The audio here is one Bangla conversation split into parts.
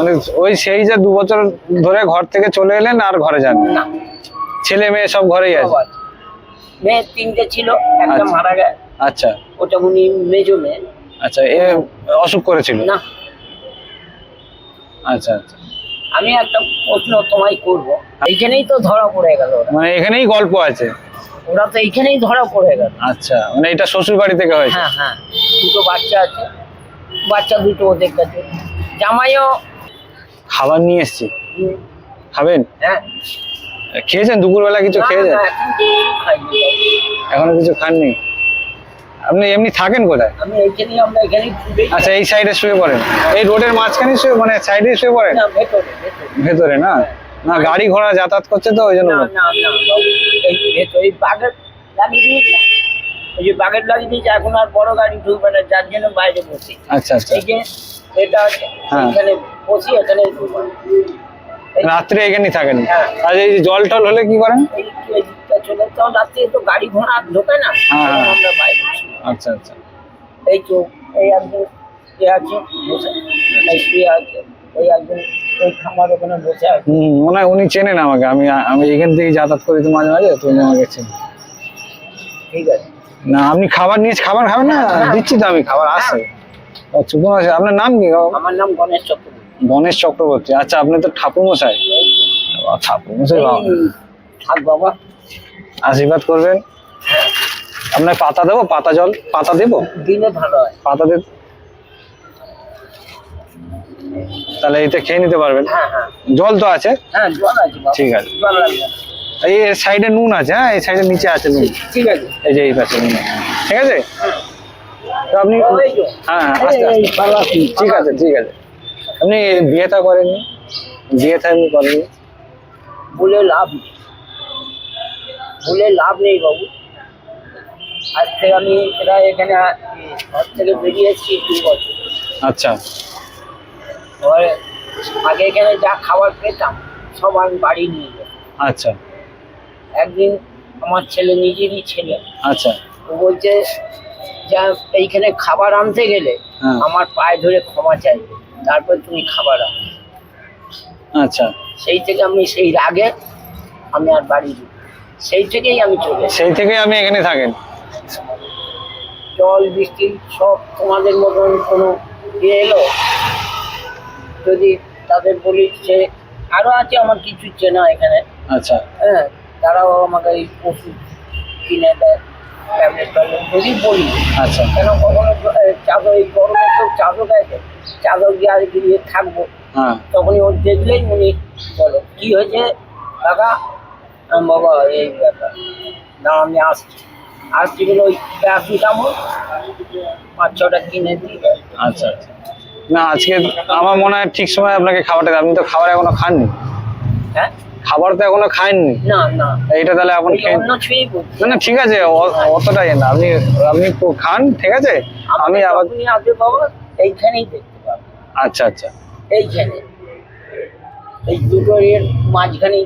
মানে ওই সেই যে দু বছর ধরে ঘর থেকে চলে এলেন আর ঘরে যান না। ছেলে মেয়ে সব ঘরেই আছে। মেয়ে তিনটে ছিল একটা আচ্ছা। মারা গেছে। আচ্ছা। ওটা উনি মেজো মেয়ে। আচ্ছা এ অসুখ করেছিল? না। আচ্ছা আচ্ছা। আমি একটা প্রশ্ন তোমায় করব। এইখানেই তো ধরা পড়ে গেল মানে এখানেই গল্প আছে? ওরা তো এইখানেই ধরা পড়ে গেল। আচ্ছা মানে এটা শ্বশুর বাড়ি থেকে হয়েছে? হ্যাঁ হ্যাঁ। দুটো বাচ্চা আছে। বাচ্চা দুটো ওদের কাছে। জামাইও খাবার নিয়ে এসেছি। খাবেন? হ্যাঁ। খেয়েছেন? দুপুরবেলা কিছু না, খেয়েছেন? এখনও কিছু খাননি? আপনি এমনি থাকেন কোথায়? আচ্ছা এই সাইডে শুয়ে পড়েন। এই রোডের মাঝখানে শুয়ে মানে সাইডে শুয়ে পড়েন? ভেতরে ভেতরে। ভেতরে না? না গাড়ি ঘোড়া যাতায়াত করছে তো ওই জন্য না না না এই ওই যে। বাগেট লাগিয়ে দিয়েছে এখন আর বড় গাড়ি ঢুকবে না যার জন্য বাইরে বসি। আচ্ছা আচ্ছা। এটা হ্যাঁ। এখানে বসি এখানে রাত্রে এখানেই থাকেন? হ্যাঁ। আর এই জল টল হলে কি করেন? চলে তো রাত্রে তো গাড়ি ঘোড়া ঢোকে না হ্যাঁ, আমরা বাইরে আচ্ছা আচ্ছা। এই তো এই একজন আছে এই আছে ওই একজন ওই খামার ওখানে বসে আছে। মনে উনি চেনেন আমাকে। আমি আমি এখান থেকে যাতায়াত করি তো মাঝে মাঝে তো উনি আমাকে চেনেন। ঠিক আছে। না আপনি খাবার নিয়ে খাবার খাবেন না? দিচ্ছি তো আমি খাবার আসে আচ্ছা আছে। আপনার নাম কি? আমার নাম গণেশ চক্রবর্তী। গণেশ চক্রবর্তী। আচ্ছা আপনি তো ঠাকুর মশাই ঠাকুর মশাই। থাক বাবা। আশীর্বাদ করবেন। আপনার পাতা দেবো? পাতা জল? পাতা দেবো? দিলে ভালো হয়। পাতা দেব তাহলে এতে খেয়ে নিতে পারবেন। হ্যাঁ হ্যাঁ। জল তো আছে? হ্যাঁ ঠিক আছে। এই সাইডে নুন আছে হ্যাঁ? এই সাইডে নিচে আছে নুন। ঠিক আছে। এই যে এই পাশে নুন ঠিক আছে? তো আপনি হ্যাঁ হ্যাঁ আস্তে আস্তে ঠিক আছে ঠিক আছে। আপনি বিয়েটা করেননি? বিয়েটা আপনি করেননি? বলে লাভ নেই। বলে লাভ নেই বাবু। আজ থেকে আমি এটা এখানে ঘর থেকে বেরিয়ে এসেছি দু বছর। আচ্ছা। আগে এখানে যা খাবার পেতাম সব আমি বাড়ি নিয়ে যেতাম আচ্ছা। একদিন আমার ছেলে নিজেরই ছেলে। আচ্ছা। ও বলছে যা এইখানে খাবার আনতে গেলে হ্যাঁ। আমার পায়ে ধরে ক্ষমা চাইবে। তারপর তুমি খাবার আনো। আচ্ছা। সেই থেকে আমি সেই রাগে আমি আর বাড়ি ঢুকি সেই থেকেই আমি চলে সেই থেকে আমি এখানে থাকেন? জল বৃষ্টি সব তোমাদের মতন কোনো ইয়ে এলো? যদি তাদের বলি সে আরও আছে আমার কিছু চেনা এখানে। আচ্ছা। হ্যাঁ তারাও আমাকে এই ওষুধ কিনে দেয়। ট্যাবলেট ট্যাবলেট যদি বলি। আচ্ছা। কেন কখনো চাদর এই গরমে তো চাদর গেছে চাদর দিয়ে আর গিয়ে থাকব। হ্যাঁ। তখনই ওর দেখলেই উনি বলে কি হয়েছে? কাকা? বাবা এই ব্যাপার। না আমি আসছি। আসছি বলে ওই প্যারাসিটামল পাঁচ ছটা কিনে দিই আচ্ছা আচ্ছা। না আজকে আমার মনে হয় ঠিক সময় আপনাকে খাবারটা দেব। আপনি তো খাবার এখনও খাননি। হ্যাঁ? খাবার তো এখনও খাননি না না। এইটা তাহলে এখন খেয়ে না না ঠিক আছে অতটাই না। আপনি আপনি খান ঠিক আছে? আমি আবার আপনি বাবা এইখানেই দেখতে পাবেন আচ্ছা আচ্ছা। এইখানে। এই দুটো এর মাঝখানেই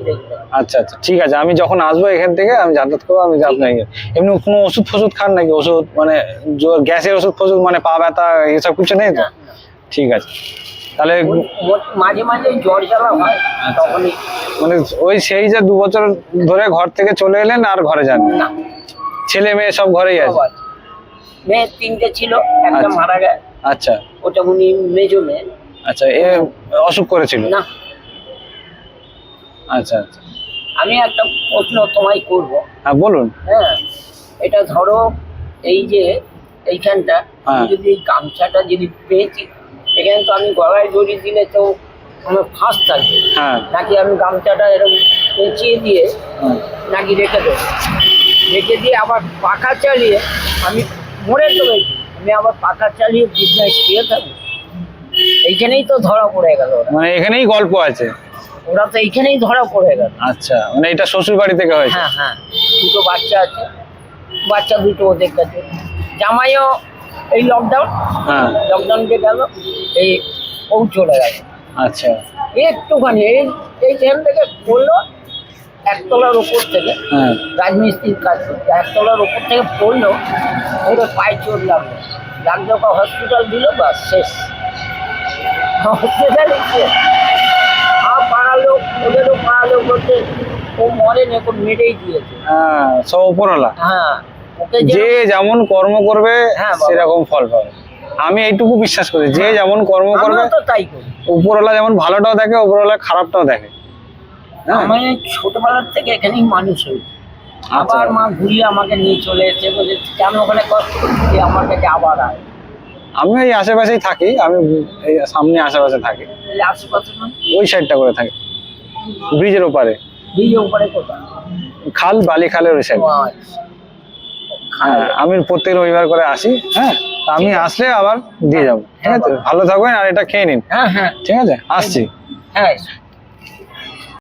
আচ্ছা আচ্ছা ঠিক আছে। আমি যখন আসব এখান থেকে আমি যাতায়াত করব আমি আপনাকে এমনি কোনো ওষুধ ফষুধ খান নাকি? ওষুধ মানে গ্যাসের ওষুধ ফষুধ মানে পা ব্যথা এসব কিছু নেই তো। ঠিক আছে। তাহলে মাঝে মাঝে জ্বর জ্বালা হয় আচ্ছা। তখনই। মানে ওই সেই যে দু বছর ধরে ঘর থেকে চলে এলেন আর ঘরে যান না। ছেলে মেয়ে সব ঘরেই আছে। মেয়ে তিনটে ছিল একটা আচ্ছা। মারা গেছে। আচ্ছা। ওটা উনি মেজো মেয়ে। আচ্ছা এ অসুখ করেছিল? না। আচ্ছা আচ্ছা। আমি একটা প্রশ্ন তোমায় করব। হ্যাঁ বলুন। হ্যাঁ এটা ধরো এই যে এইখানটা হ্যাঁ। যদি এই গামছাটা যদি পেয়েছি এখানে তো আমি গলায় দড়ি দিলে তো আমার ফাঁস থাকবে হ্যাঁ। নাকি আমি গামছাটা এরকম পেঁচিয়ে দিয়ে। নাকি রেখে দেবো? রেখে দিয়ে আবার পাখা চালিয়ে আমি মরে গেছি আমি আবার পাখা চালিয়ে বিছনায় শুয়ে থাকব। এইখানেই তো ধরা পড়ে গেল মানে এখানেই গল্প আছে? ওরা তো এইখানেই ধরা পড়ে গেল। আচ্ছা মানে এটা শ্বশুর বাড়ি থেকে হয়েছে? হ্যাঁ হ্যাঁ। দুটো বাচ্চা আছে। বাচ্চা দুটো ওদের কাছে। জামাইও এই লকডাউন হ্যাঁ। লকডাউন যে গেল এই ও চলে গেল আচ্ছা। একটুখানি এই এই ট্রেন থেকে পড়ল একতলার ওপর থেকে। হ্যাঁ। রাজমিস্ত্রির কাজ করতে একতলার ওপর থেকে পড়ল ওদের পায়ে চোট লাগল। লাগল হসপিটাল দিল বাস শেষ। হসপিটালে আর পাড়ার লোক ওদেরও পাড়ার লোক ও মরেনি ওকে মেরেই দিয়েছে। হ্যাঁ সব উপরওয়ালা। হ্যাঁ। যে যেমন কর্ম করবে হ্যাঁ, সেরকম ফল পাবে। আমি এইটুকু বিশ্বাস করি যে যেমন কর্ম করবে উপরওয়ালা যেমন ভালোটাও দেখে উপরওয়ালা খারাপটাও দেখে। হ্যাঁ। আমি ছোটবেলার থেকে এখানেই মানুষ হয়েছি আচ্ছা। আবার মা ঘুরিয়ে আমাকে নিয়ে চলে বলে কেন ওখানে কষ্ট করছি আমার কাছে আবার আয়। আমি এই আশেপাশেই থাকি আমি এই সামনে আশেপাশে থাকি। আশেপাশে ওই সাইডটা করে থাকি। ব্রিজের ওপারে। ব্রিজের উপরে কোথায়? খাল বালি খালের ওই সাইড। হ্যাঁ আমি প্রত্যেক রবিবার করে আসি হ্যাঁ আমি আসলে আবার দিয়ে যাব। ঠিক আছে? ভালো থাকবেন আর এটা খেয়ে নিন। হ্যাঁ হ্যাঁ। ঠিক আছে? আসছি। হ্যাঁ